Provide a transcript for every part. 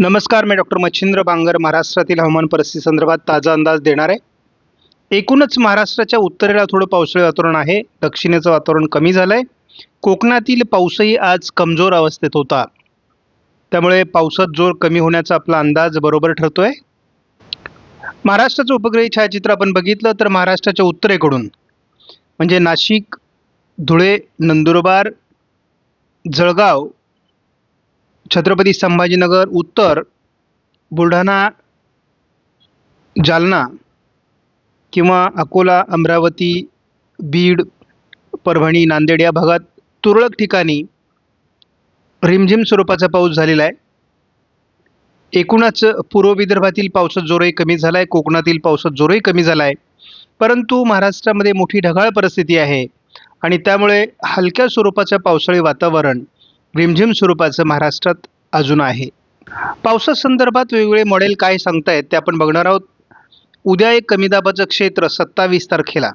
नमस्कार मी डॉक्टर मच्छिंद्र बांगर महाराष्ट्रातील हवामान परिस्थिती संदर्भात ताजा अंदाज देणार आहे. एकूणच महाराष्ट्राच्या उत्तरेला थोडं पावसाळी वातावरण आहे. दक्षिणेचं वातावरण कमी झालं आहे कोकणातील पाऊसही आज कमजोर अवस्थेत होता. त्यामुळे पावसात जोर कमी होण्याचा आपला अंदाज बरोबर ठरतो आहे महाराष्ट्राचं उपग्रही छायाचित्र आपण बघितलं तर महाराष्ट्राच्या उत्तरेकडून म्हणजे नाशिक धुळे नंदुरबार जळगाव छत्रपती संभाजीनगर उत्तर बुलढाणा जालना किंवा अकोला अमरावती बीड परभणी नांदेड या भागात तुरळक ठिकाणी रिमझिम स्वरूपाचा पाऊस झालेला आहे. एकूणच पूर्व विदर्भातील पावसात जोरही कमी झाला आहे कोकणातील पावसात जोरही कमी झाला आहे परंतु महाराष्ट्रामध्ये मोठी ढगाळ परिस्थिती आहे आणि त्यामुळे हलक्या स्वरूपाचं पावसाळी वातावरण रिमझिम स्वरूपाचं महाराष्ट्रात अजून आहे. पावसासंदर्भात वेगवेगळे मॉडेल काय सांगतायत ते आपण बघणार आहोत. उद्या एक कमी दाबाचं क्षेत्र सत्तावीस तारखेला.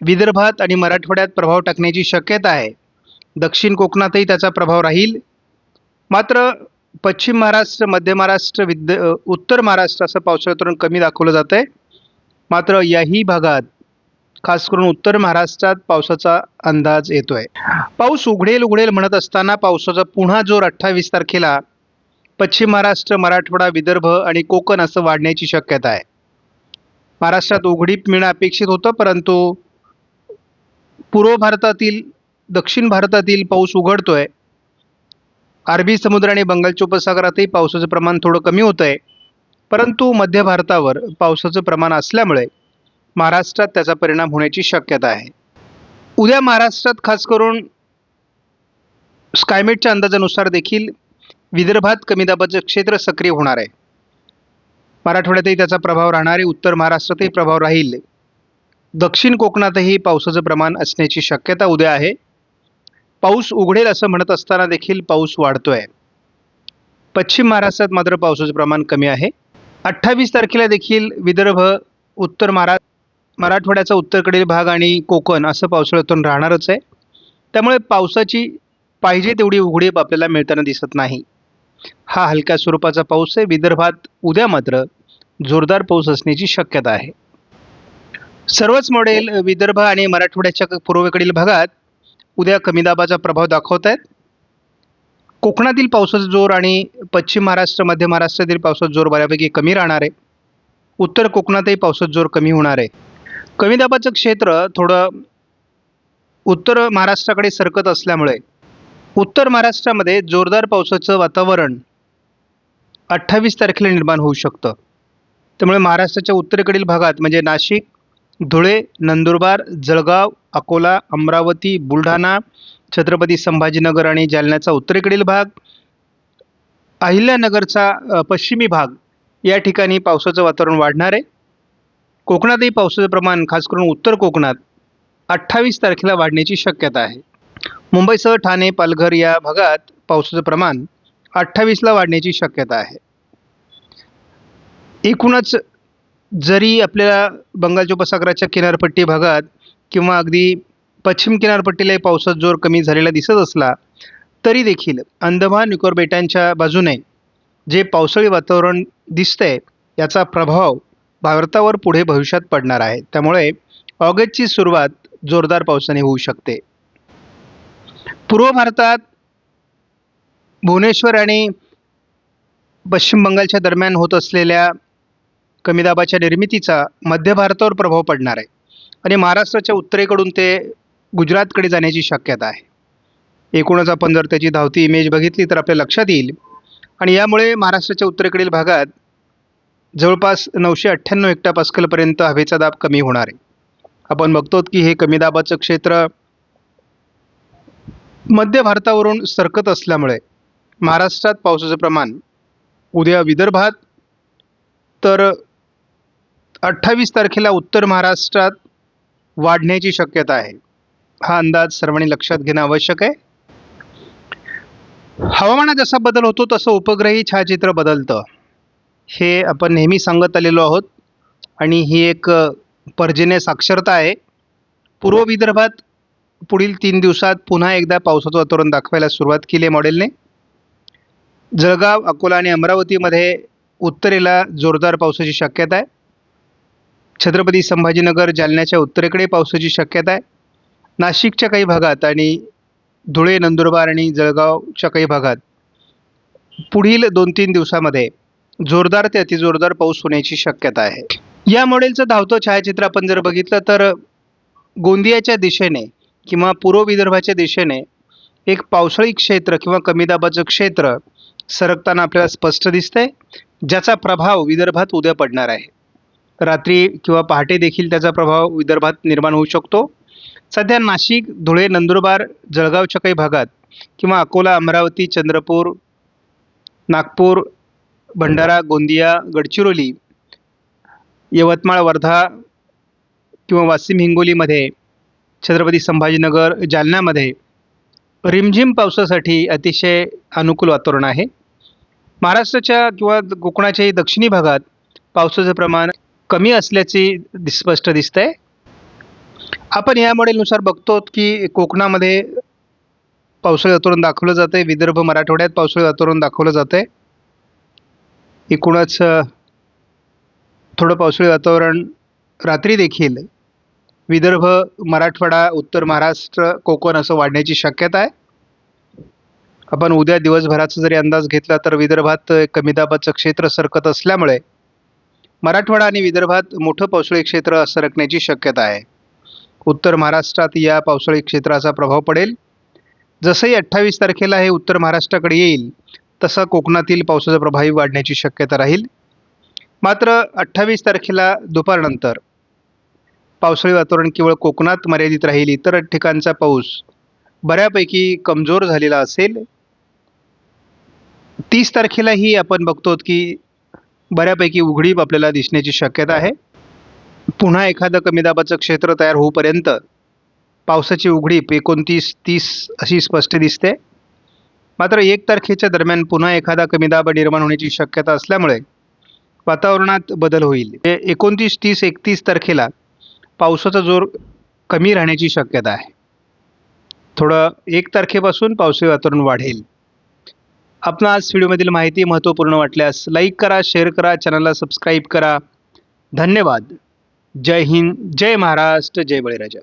विदर्भात आणि मराठवाड्यात प्रभाव टाकण्याची शक्यता आहे. दक्षिण कोकणातही त्याचा प्रभाव राहील. मात्र पश्चिम महाराष्ट्र मध्य महाराष्ट्र विद्य उत्तर महाराष्ट्र असं पावसाळी कमी दाखवलं जातं आहे मात्र याही भागात खास करून उत्तर महाराष्ट्रात पावसाचा अंदाज येतोय. पाऊस उघडेल उघडेल म्हणत असताना पावसाचा पुन्हा जोर अठ्ठावीस तारखेला पश्चिम महाराष्ट्र मराठवाडा विदर्भ आणि कोकण असं वाढण्याची शक्यता आहे. महाराष्ट्रात उघडीप मिळणं अपेक्षित होतं परंतु पूर्व भारतातील दक्षिण भारतातील पाऊस उघडतोय. अरबी समुद्र आणि बंगालच्या उपसागरातही पावसाचं प्रमाण थोडं कमी होतं आहे परंतु मध्य भारतावर पावसाचं प्रमाण असल्यामुळे महाराष्ट्रात त्याचा परिणाम होण्याची शक्यता आहे. उद्या महाराष्ट्रात खास करून स्कायमेटच्या अंदाजानुसार देखील विदर्भात कमी दाबाचं क्षेत्र सक्रिय होणार आहे. मराठवाड्यातही त्याचा प्रभाव राहणार आहे. उत्तर महाराष्ट्रातही प्रभाव राहील. दक्षिण कोकणातही पावसाचं प्रमाण असण्याची शक्यता उद्या आहे. पाऊस उघडेल असं म्हणत असताना देखील पाऊस वाढतो आहे पश्चिम महाराष्ट्रात मात्र पावसाचं प्रमाण कमी आहे. अठ्ठावीस तारखेला देखील विदर्भ उत्तर महाराष्ट्र मराठवाड्याचा उत्तरकडील भाग आणि कोकण असं पावसाळ्यातून राहणारच आहे. त्यामुळे पावसाची पाहिजे तेवढी उघडीप आपल्याला मिळताना दिसत नाही. हा हलक्या स्वरूपाचा पाऊस आहे. विदर्भात उद्या मात्र जोरदार पाऊस असण्याची शक्यता आहे. सर्वच मॉडेल विदर्भ आणि मराठवाड्याच्या पूर्वेकडील भागात उद्या कमी दाबाचा प्रभाव दाखवत आहेत. कोकणातील पावसाचा जोर आणि पश्चिम महाराष्ट्र मध्य महाराष्ट्रातील पावसाचा जोर बऱ्यापैकी कमी राहणार आहे. उत्तर कोकणातही पावसाचा जोर कमी होणार आहे. कमी दाबाचं क्षेत्र थोडं उत्तर महाराष्ट्राकडे सरकत असल्यामुळे उत्तर महाराष्ट्रामध्ये जोरदार पावसाचं वातावरण अठ्ठावीस तारखेला निर्माण होऊ शकतं. त्यामुळे महाराष्ट्राच्या उत्तरेकडील भागात म्हणजे नाशिक धुळे नंदुरबार जळगाव अकोला अमरावती बुलढाणा छत्रपती संभाजीनगर आणि जालन्याचा उत्तरेकडील भाग अहिल्यानगरचा पश्चिमी भाग या ठिकाणी पावसाचं वातावरण वाढणार आहे. कोकणातही पावसाचं प्रमाण खास करून उत्तर कोकणात अठ्ठावीस तारखेला वाढण्याची शक्यता आहे. मुंबईसह ठाणे पालघर या भागात पावसाचं प्रमाण अठ्ठावीसला वाढण्याची शक्यता आहे. एकूणच जरी आपल्याला बंगालच्या उपसागराच्या किनारपट्टी भागात किंवा अगदी पश्चिम किनारपट्टीलाही पावसाचा जोर कमी झालेला दिसत असला तरी देखील अंदमान निकोर बेटांच्या बाजूने जे पावसाळी वातावरण दिसतंय याचा प्रभाव भारतावर पुढे भविष्यात पडणार आहे. त्यामुळे ऑगस्टची सुरुवात जोरदार पावसाने होऊ शकते. पूर्व भारतात भुवनेश्वर आणि पश्चिम बंगालच्या दरम्यान होत असलेल्या कमी दाबाच्या निर्मितीचा मध्य भारतावर प्रभाव पडणार आहे. आणि महाराष्ट्राच्या उत्तरेकडून ते गुजरातकडे जाण्याची शक्यता आहे. एकूणच आपण जर त्याची धावती इमेज बघितली तर आपल्या लक्षात येईल. आणि यामुळे महाराष्ट्राच्या उत्तरेकडील भागात जवळपास नऊशे अठ्ठ्याण्णव हेक्टा पास्कलपर्यंत हवेचा दाब कमी होणार आहे. आपण बघतो की हे कमी दाबाचं क्षेत्र मध्य भारतावरून सरकत असल्यामुळे महाराष्ट्रात पावसाचं प्रमाण उद्या विदर्भात तर अठ्ठावीस तारखेला उत्तर महाराष्ट्रात वाढण्याची शक्यता आहे. हा अंदाज सर्वांनी लक्षात घेणं आवश्यक आहे. हवामानात जसा बदल होतो तसं उपग्रही छायाचित्र बदलतं. हे आपण नेहमी सांगत आलेलो आहोत. आणि ही एक पर्जन्य साक्षरता आहे. पूर्व विदर्भात पुढील तीन दिवसात पुन्हा एकदा पावसाचं वातावरण दाखवायला सुरुवात केली आहे मॉडेलने. जळगाव अकोला आणि अमरावतीमध्ये उत्तरेला जोरदार पावसाची शक्यता आहे. छत्रपती संभाजीनगर जालन्याच्या उत्तरेकडे पावसाची शक्यता आहे. नाशिकच्या काही भागात आणि धुळे नंदुरबार आणि जळगावच्या काही भागात पुढील दोन तीन दिवसामध्ये जोरदार ते अतिजोरदार पाऊस होण्याची शक्यता आहे. या मॉडेलचं धावतं छायाचित्र आपण जर बघितलं तर गोंदियाच्या दिशेने किंवा पूर्व विदर्भाच्या दिशेने एक पावसाळी क्षेत्र किंवा कमी दाबाचं क्षेत्र सरकताना आपल्याला स्पष्ट दिसतंय ज्याचा प्रभाव विदर्भात उद्या पडणार आहे. रात्री किंवा पहाटे देखील त्याचा प्रभाव विदर्भात निर्माण होऊ शकतो. सध्या नाशिक धुळे नंदुरबार जळगावच्या काही भागात किंवा अकोला अमरावती चंद्रपूर नागपूर भंडारा गोंदिया गडचिरोली यवतमाळ वर्धा किंवा वाशिम हिंगोलीमध्ये छत्रपती संभाजीनगर जालन्यामध्ये रिमझिम पावसासाठी अतिशय अनुकूल वातावरण आहे. महाराष्ट्राच्या किंवा कोकणाच्याही दक्षिणी भागात पावसाचं प्रमाण कमी असल्याचे स्पष्ट दिसत आहे आपण या मॉडेलनुसार बघतो की कोकणामध्ये पावसाळी वातावरण दाखवलं जातं आहे विदर्भ मराठवाड्यात पावसाळी वातावरण दाखवलं जातं आहे एकूणच थोडं पावसाळी वातावरण रात्री देखील विदर्भ मराठवाडा उत्तर महाराष्ट्र कोकण असं वाढण्याची शक्यता आहे. आपण उद्या दिवसभराचा जरी अंदाज घेतला तर विदर्भात कमी दाबाचं क्षेत्र सरकत असल्यामुळे मराठवाडा आणि विदर्भात मोठं पावसाळी क्षेत्र सरकण्याची शक्यता आहे. उत्तर महाराष्ट्रात या पावसाळी क्षेत्राचा प्रभाव पडेल. जसंही अठ्ठावीस तारखेला हे उत्तर महाराष्ट्राकडे येईल तसा कोकणातील पावसाचा प्रभावी वाढण्याची शक्यता राहील. मात्र अठ्ठावीस तारखेला दुपारनंतर पावसाळी वातावरण केवळ कोकणात मर्यादित राहील इतर ठिकाणचा पाऊस बऱ्यापैकी कमजोर झालेला असेल. तीस तारखेलाही आपण बघतो की बऱ्यापैकी उघडीप आपल्याला दिसण्याची शक्यता आहे. पुन्हा एखादं कमी दाबाचं क्षेत्र तयार होऊपर्यंत पावसाची उघडीप एकोणतीस तीस अशी स्पष्ट दिसते. मात्र एक तारखेच्या दरम्यान पुन्हा एखादा कमी दाब निर्माण होण्याची शक्यता असल्यामुळे वातावरणात बदल होईल. एकोणतीस तीस एकतीस तारखेला पावसाचा जोर कमी राहण्याची शक्यता आहे. थोडं एक तारखेपासून पावसाळी वातावरण वाढेल. आपण आज व्हिडिओमधील माहिती महत्त्वपूर्ण वाटल्यास लाईक करा शेअर करा चॅनलला सबस्क्राईब करा. धन्यवाद. जय हिंद जय महाराष्ट्र जय बळीराजा.